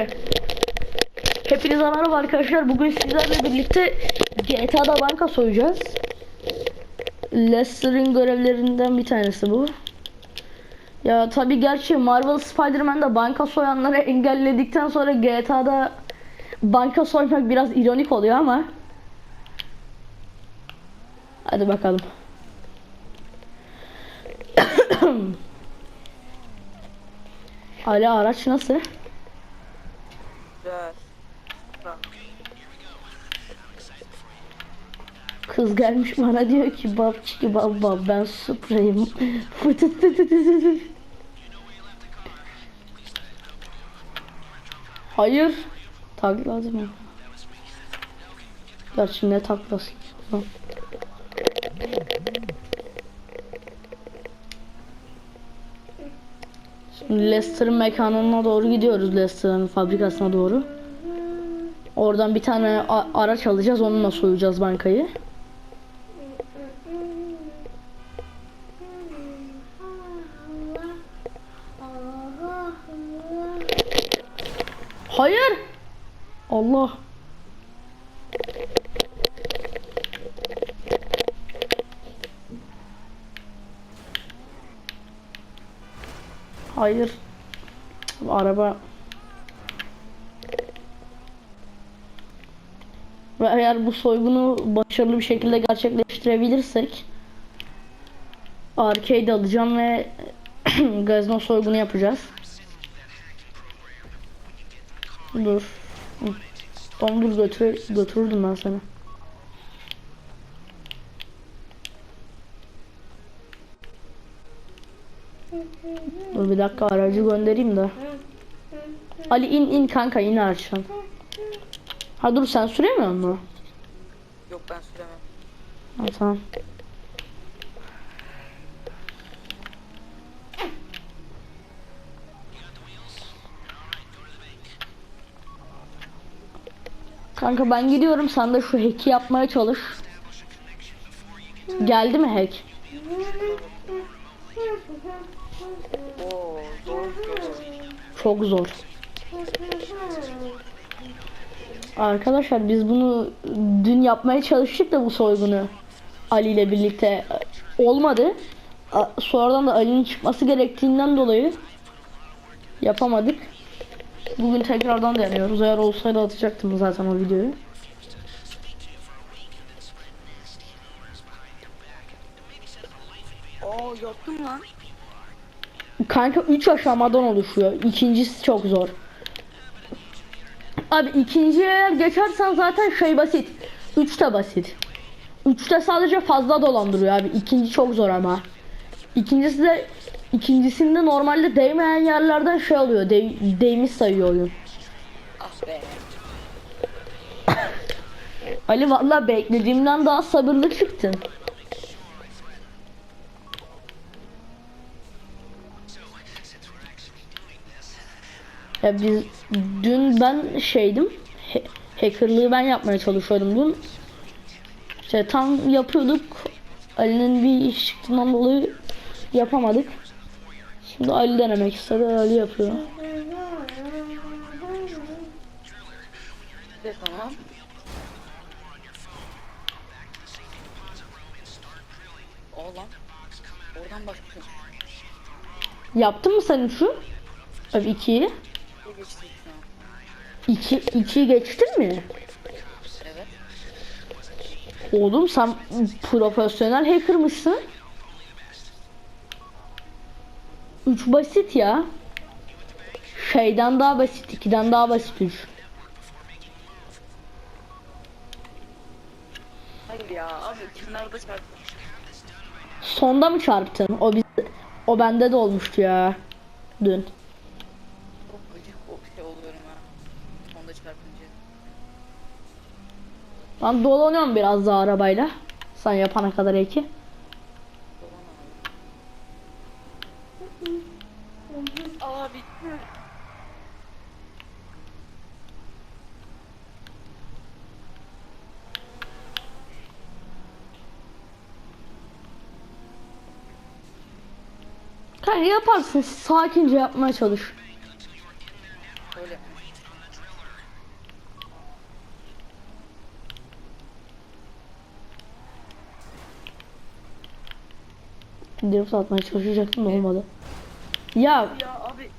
Neyse. Hepinize merhaba arkadaşlar. Bugün sizlerle birlikte GTA'da banka soyacağız. Lester'ın görevlerinden bir tanesi bu. Ya tabi gerçi Marvel Spider-Man'de banka soyanları engelledikten sonra GTA'da banka soymak biraz ironik oluyor ama Hadi bakalım. Hala araç nasıl? Güzel. Kız gelmiş bana diyor ki ben. Fıtıt tı tı tı tı tı. Hayır. Tak lazım. Gerçi ne taklası? Şimdi Leicester'ın mekanına doğru gidiyoruz. Leicester'ın fabrikasına doğru. Oradan bir tane araç alacağız. Onunla soyacağız bankayı. Hayır. Allah. Hayır. Araba. Ve eğer bu soygunu başarılı bir şekilde gerçekleştirebilirsek arcade alacağım ve gazino soygunu yapacağız. Dur. Tamam dur götür götürürdüm ben seni. Dur bir dakika aracı göndereyim de. Ali in in kanka in araçtan. Ha dur sen süremiyor musun? Yok ben süremem. Ha tamam. Kanka ben gidiyorum sen de şu hack'i yapmaya çalış. Geldi mi hack? Çok zor. Arkadaşlar biz bunu dün yapmaya çalıştık da bu soygunu Ali ile birlikte olmadı. Sonradan da Ali'nin çıkması gerektiğinden dolayı yapamadık. Bugün tekrardan deniyoruz. Eğer olsaydı atacaktım zaten o videoyu. Oo yaptım lan. Kanka 3 aşamadan oluşuyor. İkincisi çok zor. Abi ikinciye eğer geçersen zaten şey basit. 3 de basit. 3'te sadece fazla dolandırıyor abi. İkinci çok zor ama. İkincisi de ikincisinde normalde değmeyen yerlerden şey oluyor. Değ, değmiş sayıyor oyun. Ah. Ali valla beklediğimden daha sabırlı çıktın. Ya biz dün ben şeydim. he- hackerlığı ben yapmaya çalışıyordum dün. İşte tam yapıyorduk. Ali'nin bir iş çıktığından dolayı yapamadık. Şimdi Ali denemek istedi. Ali yapıyor. De tamam. Oradan başlıyor. Yaptın mı sen şu? Abi ikiyi. İki, ikiyi geçtin mi? Evet. Oğlum sen profesyonel hackermışsın. 3 basit ya. Şeyden daha basit, 2'den daha basit 3. Hayır ya abi kenarda çarptım. Sonda mı çarptın? O biz o bende de olmuştu ya. Dün. Çok gıcık o şey oluyorum ha. Sonda çarpınca. Ben dolanıyorum biraz daha arabayla. Sen yapana kadar iki. Abi. Yaparsın. Sakince yapmaya çalış. Öyle. Drift atmaya çalışacaktım da olmadı. Ya Ya abi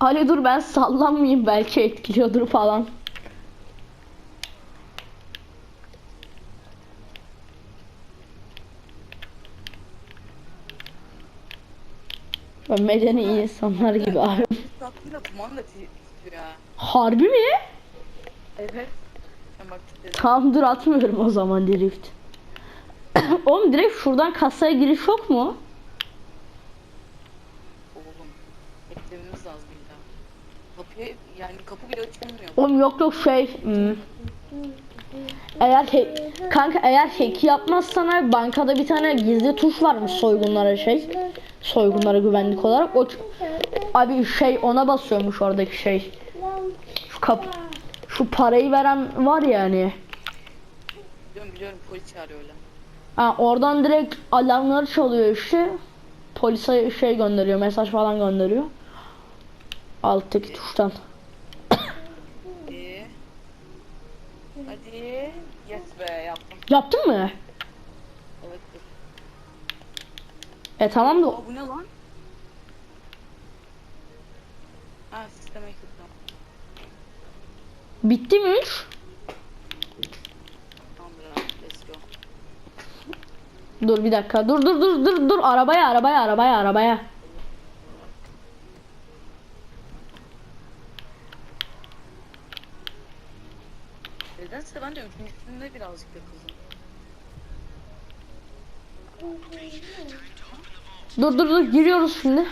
Ali dur ben sallanmayayım belki etkiliyordur falan. Ben medeni iyi insanlar gibi abi. tatlıyla duman da titriyor ya. Harbi mi? Evet. Tamam dur atmıyorum o zaman drift. Oğlum direkt şuradan kasaya giriş yok mu? Oğlum. Beklememiz lazım illa. Kapıyı yani kapı bile açılmıyor. Oğlum yok yok şey. hmm. Eğer he- kanka eğer hack yapmazsan bankada bir tane gizli tuş varmış soygunlara şey. Soygunlara güvenlik olarak. O abi şey ona basıyormuş oradaki şey. Şu kap şu parayı veren var ya hani. Biliyorum biliyorum polis çağırıyor öyle. Ha, oradan direkt alarmları çalıyor işte. Polise şey gönderiyor, mesaj falan gönderiyor. Alttaki tuştan. Hadi. Hadi. Yes be yaptım. Yaptın mı? Evet. E tamam da. Aa, bu ne lan? Ha sisteme kilitlendim. Bitti mi Dur bir dakika. Dur dur dur dur dur arabaya arabaya arabaya arabaya. Nedense ben de üçüncüsünde birazcık takıldım. Dur dur dur giriyoruz şimdi.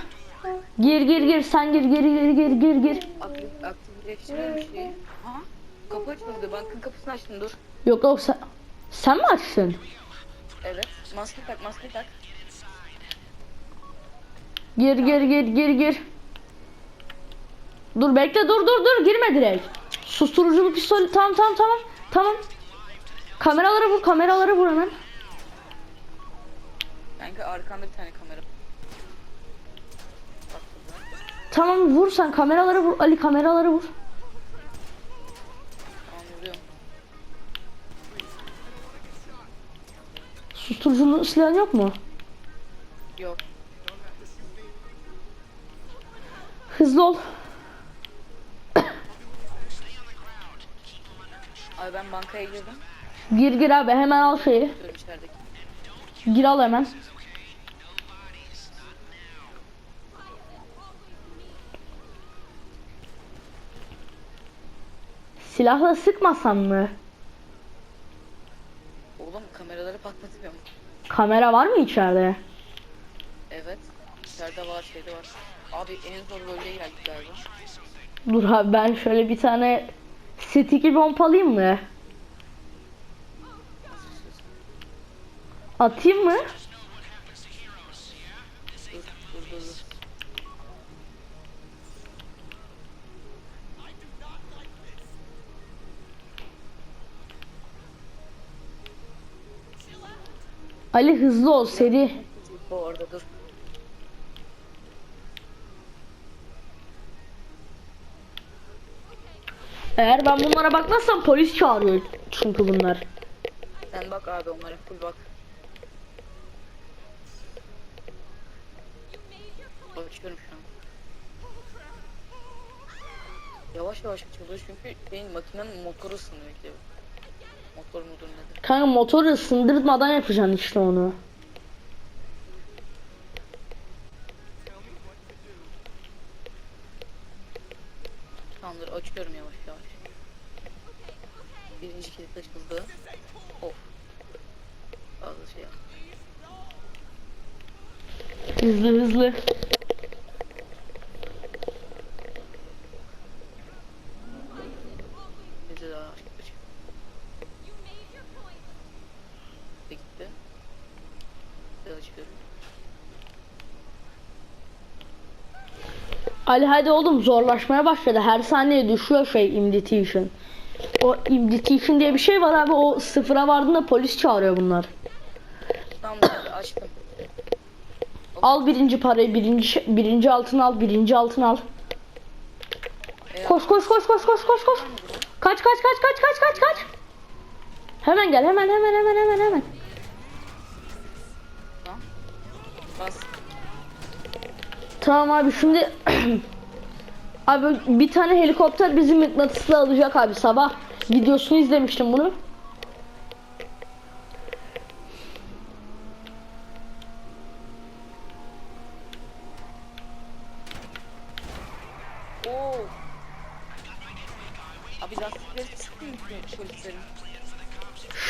Gir gir gir sen gir gir gir gir gir gir. Aktif, aktifleştirme bir şey. Ha? Kapı açıldı. Bankın kapısını açtım dur. Yok yok sen, sen mi açtın? Evet. Maske tak, maske tak. Gir gir gir gir gir. Dur bekle dur dur dur girme direkt. Susturucu bir pistol tamam tamam tamam tamam. Kameraları vur kameraları vur hemen. Kanka arkanda bir tane kamera. Tamam vur sen kameraları vur Ali kameraları vur. Susturucunun silahın yok mu? Yok. Hızlı ol. Abi ben bankaya girdim. Gir gir abi hemen al şeyi. Gir al hemen. Silahla sıkmasan mı? Kameraları patlatmıyor mu? Kamera var mı içeride? Evet. İçeride var, şeyde var. Abi en zor bölgeye geldik galiba. Dur abi ben şöyle bir tane sticky bomb alayım mı? Atayım mı? Ali hızlı ol seri. Bu orada dur. Eğer ben bunlara bakmazsam polis çağırıyor çünkü bunlar. Sen bak abi onlara full bak. Açıyorum şu an. Yavaş yavaş açılıyor çünkü şeyin makinenin motoru ısınıyor ki. Motor mudur nedir? Kanka motoru ısındırmadan yapacaksın işte onu. Tamamdır açıyorum yavaş yavaş. Birinci kilit açıldı. Of. Fazla şey yap. Hızlı hızlı. Bize daha aç aç. Gitti. Bir daha açıyorum. Ali hadi oğlum zorlaşmaya başladı. Her saniye düşüyor şey imditation. O imditation diye bir şey var abi. O sıfıra vardığında polis çağırıyor bunlar. Abi açtım. Al birinci parayı, birinci birinci altın al, birinci altın al. Koş koş koş koş koş koş koş. Kaç kaç kaç kaç kaç kaç kaç. Hemen gel hemen hemen hemen hemen hemen. Tamam. Bas. Tamam abi şimdi abi bir tane helikopter bizi mıknatısla alacak abi sabah videosunu izlemiştim bunu. Oo. Abi lastikleri sıkıyor mu polislerin?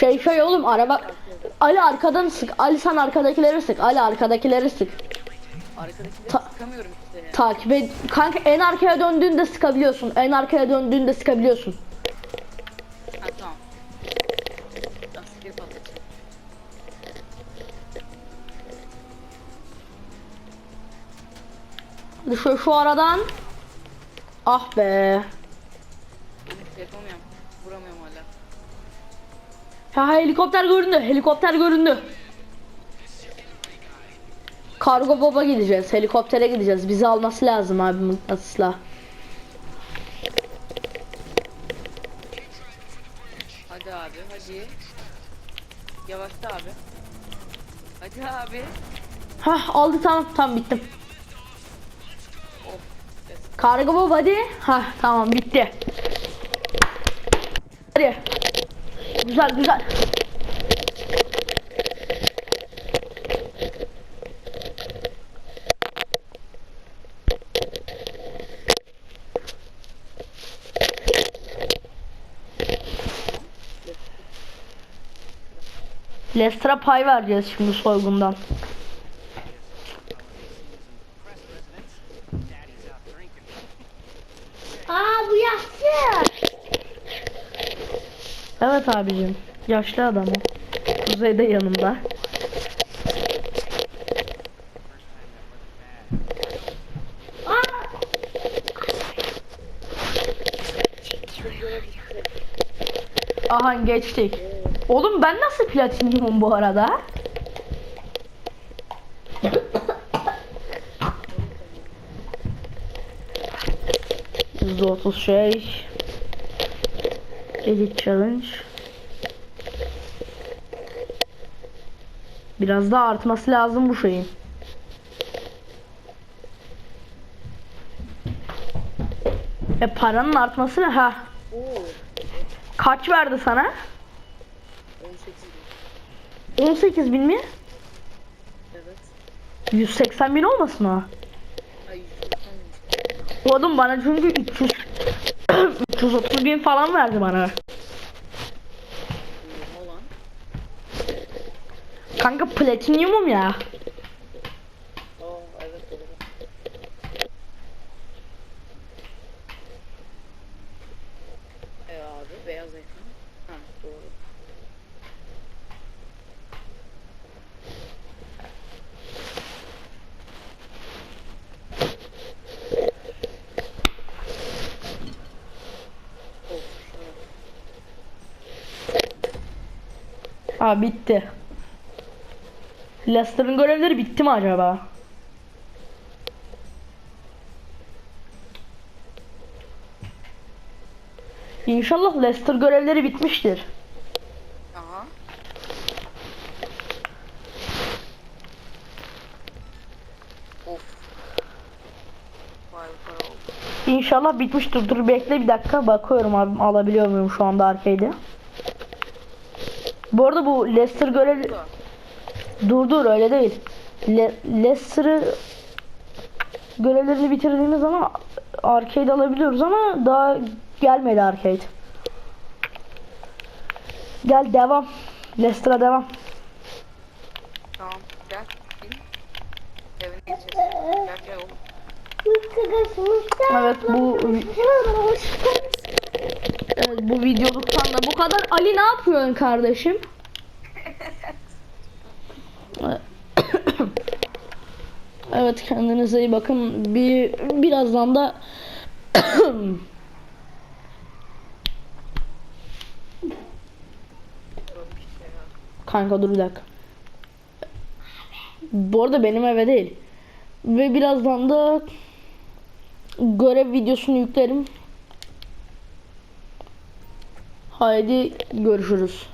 Şey şey oğlum araba Ali arkadan sık. Ali sen arkadakileri sık. Ali arkadakileri sık. Arkadakileri Ta- sıkamıyorum işte ya. Takip et. Kanka en arkaya döndüğünde sıkabiliyorsun. En arkaya döndüğünde sıkabiliyorsun. Ha tamam. Lastikleri patlatacağım. Hadi şu, şu aradan. Ah be. Yapamıyorum. Vuramıyorum hala. Ha helikopter göründü. Helikopter göründü. Kargo baba gideceğiz. Helikoptere gideceğiz. Bizi alması lazım abi mıknatısla. Hadi abi hadi. Yavaşla abi. Hadi abi. Hah aldı tamam tamam bittim. Kargo baba hadi. Hah tamam bitti. Hadi. Güzel güzel. Lester'a pay vereceğiz şimdi soygundan. Aa bu yaşlı. Evet abicim. Yaşlı adam o. Kuzeyde yanımda. Aha geçtik. Oğlum ben nasıl platinyumum bu arada? Yüzde otuz şey. Elite challenge. Biraz daha artması lazım bu şeyin. E paranın artması ne? Ha. Kaç verdi sana? 18 bin. 18 bin mi? Evet. 180 bin olmasın o? Ay yüzükten Oğlum bana çünkü 300 330 bin falan verdi bana. Kanka platinyumum ya. Aa evet doğru. E abi beyaz ekran. Ha doğru. Of şuna. Aa bitti. Lester'ın görevleri bitti mi acaba? İnşallah Lester görevleri bitmiştir. Aha. Of. İnşallah bitmiştir. Dur bekle bir dakika bakıyorum abi alabiliyor muyum şu anda arcade'i. Bu arada bu Lester görevi dur dur öyle değil. Le Lester'ı görevlerini bitirdiğimiz zaman arcade alabiliyoruz ama daha gelmedi arcade. Gel devam. Lester'a devam. Tamam gel. Evet bu evet, bu videoluktan da bu kadar. Ali ne yapıyorsun kardeşim? Evet kendinize iyi bakın. Bir birazdan da kanka dur bir dakika. Bu arada benim eve değil. Ve birazdan da görev videosunu yüklerim. Haydi görüşürüz.